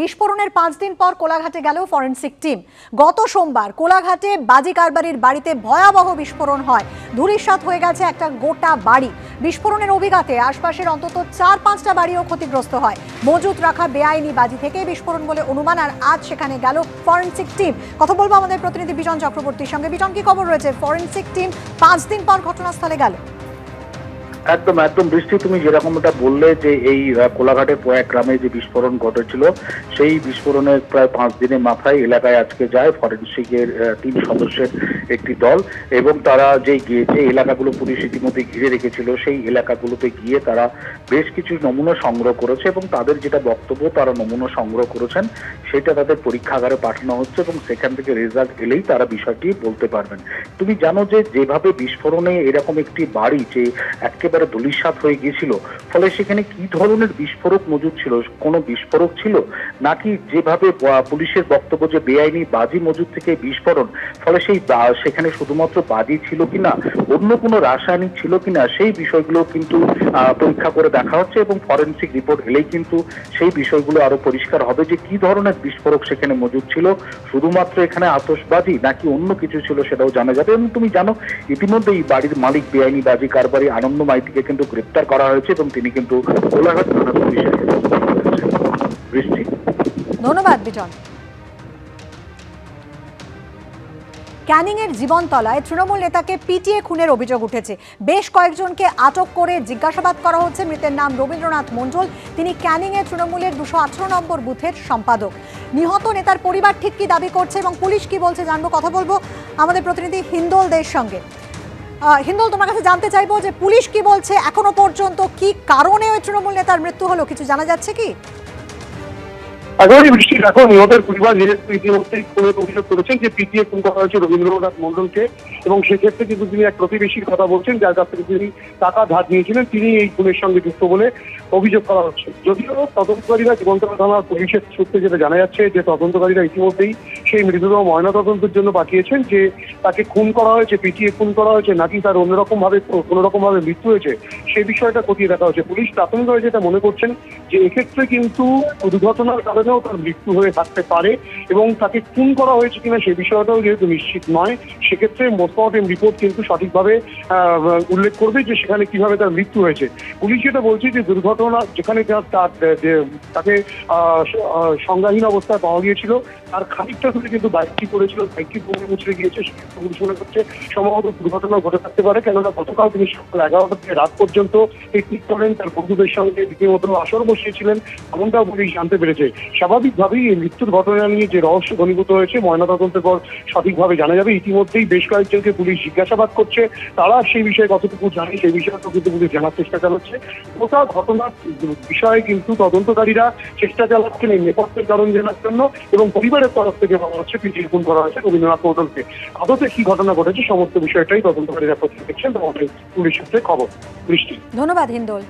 বিস্ফোরণের পাঁচ দিন পর কোলাঘাটে গেল ফরেন্সিক টিম। গত সোমবার কোলাঘাটে বাজি কারবারির বাড়িতে ভয়াবহ বিস্ফোরণ হয়। ধূলিসাৎ হয়ে গেছে একটা গোটা বাড়ি। বিস্ফোরণের অভিঘাতে আশপাশের অন্তত চার পাঁচটা বাড়িও ক্ষতিগ্রস্ত হয়। মজুত রাখা বেআইনি বাজি থেকে বিস্ফোরণ বলে অনুমান, আর আজ সেখানে গেল ফরেন্সিক টিম। কথা বলব আমাদের প্রতিনিধি বিজন চক্রবর্তীর সঙ্গে। বিজন, কি খবর রয়েছে? ফরেন্সিক টিম পাঁচ দিন পর ঘটনাস্থলে গেল। একদম একদম বৃষ্টি তুমি যেরকমটা বললে যে এই কোলাঘাটের প্রয়াগ গ্রামে যে বিস্ফোরণ ঘটেছিল, সেই বিস্ফোরণের প্রায় পাঁচ দিনের মাথায় এলাকায় আজকে যায় ফরেন্সিকের তিন সদস্যের একটি দল এবং তারা যে যে এলাকাগুলো পুলিশ ইতিমধ্যে ঘিরে রেখেছিল, সেই এলাকাগুলোতে গিয়ে তারা বেশ কিছু নমুনা সংগ্রহ করেছে এবং তাদের যেটা বক্তব্য, তারা নমুনা সংগ্রহ করেছেন, সেটা তাদের পরীক্ষাগারে পাঠানো হচ্ছে এবং সেখান থেকে রেজাল্ট এলেই তারা বিষয়টি বলতে পারবেন। তুমি জানো যে যেভাবে বিস্ফোরণে এরকম একটি বাড়ি, যে একেবারে ধূলিসাৎ হয়ে গিয়েছিল। ফলে সেখানে কি ধরনের বিস্ফোরক মজুদ ছিল? কোনো বিস্ফোরক ছিল? নাকি যেভাবে পুলিশের বক্তব্য যে বেআইনি বাজি মজুদ থেকে বিস্ফোরণ, ফলে সেই সেখানে শুধুমাত্র বাজি ছিল কিনা, অন্য কোনো রাসায়নিক ছিল কিনা, সেই বিষয়গুলো কিন্তু পরীক্ষা করে দেখা হচ্ছে এবং ফরেন্সিক রিপোর্ট এলেই কিন্তু সেই বিষয়গুলো আরও পরিষ্কার হবে যে কি ধরনের বিস্ফোরক সেখানে মজুদ ছিল, শুধুমাত্র এখানে আতশবাজি নাকি অন্য কিছু ছিল সেটাও জানা যাবে। এবং তুমি জানো, ইতিমধ্যে এই বাড়ির মালিক বেআইনি বাজি কারবারি আনন্দ মাইতিকে কিন্তু গ্রেপ্তার করা হয়েছে এবং তিনি কিন্তু কোলাঘাট থানা পুলিশের বৃষ্টি? ধন্যবাদ বিজন ক্যানিং এর জীবনতলায় তৃণমূল নেতাকে পিটিয়ে খুনের অভিযোগ উঠেছে। বেশ কয়েকজনকে আটক করে জিজ্ঞাসাবাদ করা হচ্ছে। মৃতের নাম রবীন্দ্রনাথ মণ্ডল। তিনি ক্যানিং এ তৃণমূলের দুশো আঠারো নম্বর বুথের সম্পাদক। নিহত নেতার পরিবার ঠিক কি দাবি করছে এবং পুলিশ কি বলছে জানব, কথা বলব আমাদের প্রতিনিধি হিন্দোল দের সঙ্গে হিন্দোল, তোমার কাছে জানতে চাইব যে পুলিশ কি বলছে? এখনও পর্যন্ত কি কারণে ওই তৃণমূল নেতার মৃত্যু হলো? কিছু জানা যাচ্ছে কি? আগামী বৃষ্টি এখন নিহতের পরিবার যেহেতু ইতিমধ্যেই কোনো অভিযোগ করেছেন যে পিটিএ খুন করা হয়েছে রবীন্দ্রনাথ মন্ডলকে এবং সেক্ষেত্রে কিন্তু তিনি এক প্রতিবেশীর কথা বলছেন, যার কাছ থেকে তিনি টাকা ধার নিয়েছিলেন। তিনি এই খুনের সঙ্গে যুক্ত বলে অভিযোগ করা হচ্ছে। যদিও তদন্তকারীরা জীবন্তলা থানার পুলিশের সূত্রে যেটা জানা যাচ্ছে যে তদন্তকারীরা ইতিমধ্যেই সেই মৃতদেহ ময়নাতদন্তের জন্য পাঠিয়েছেন, যে তাকে খুন করা হয়েছে, পিটিয়ে খুন করা হয়েছে, নাকি তার অন্যরকম ভাবে কোনো রকম ভাবে মৃত্যু হয়েছে সেই বিষয়টা খতিয়ে দেখা হচ্ছে। পুলিশ প্রাথমিকভাবে যেটা মনে করছেন, যে এক্ষেত্রে কিন্তু দুর্ঘটনার কারণেও তার মৃত্যু হয়ে থাকতে পারে এবং তাকে খুন করা হয়েছে কিনা সে বিষয়টাও যেহেতু নিশ্চিত নয়, সেক্ষেত্রে মোস্টমর্টেম রিপোর্ট কিন্তু সঠিকভাবে উল্লেখ করবে যে সেখানে কীভাবে তার মৃত্যু হয়েছে। পুলিশ যেটা বলছে যে দুর্ঘটনা যেখানে তার তার তাকে সংজ্ঞাহীন অবস্থায় পাওয়া গিয়েছিল, তার খানিকটা ধরে কিন্তু বাইকটি করেছিল বাইকটি পুরো মুচড়ে গিয়েছে পুলিশ মনে করছে। সম্ভবত দুর্ঘটনা ঘটে থাকতে পারে, কেননা গতকাল তিনি সকাল এগারোটা থেকে রাত পর্যন্ত পিকনিক করেন, তার বন্ধুদের সঙ্গে রীতিমতো আসর বসিয়েছিলেন, এমনটাও পুলিশ জানতে পেরেছে। স্বাভাবিকভাবেই এই মৃত্যুর ঘটনা নিয়ে যে রহস্য ঘনীভূত হয়েছে, ময়নাতদন্তের পর সঠিকভাবে জানা যাবে। ইতিমধ্যেই বেশ কয়েকজনকে পুলিশ জিজ্ঞাসাবাদ করছে, তারা সেই বিষয়ে কতটুকু জানে, সেই বিষয়টাও কিন্তু পুলিশ জানার চেষ্টা চালাচ্ছে। গোটা ঘটনার বিষয়ে কিন্তু তদন্তকারীরা চেষ্টা চালাচ্ছেন এই নেপথ্যের কারণ জানার জন্য এবং পরিবারের তরফ থেকে বলা হচ্ছে, পিটিয়ে খুন করা হয়েছে রবীন্দ্রনাথ মন্ডলকে। আদতে কি ঘটনা ঘটেছে সমস্ত বিষয়টাই তদন্তকারীরা প্রস্তুত দেখছেন তোমাদের পুলিশ সূত্রে খবর, বৃষ্টি। ধন্যবাদ, হিন্দোল।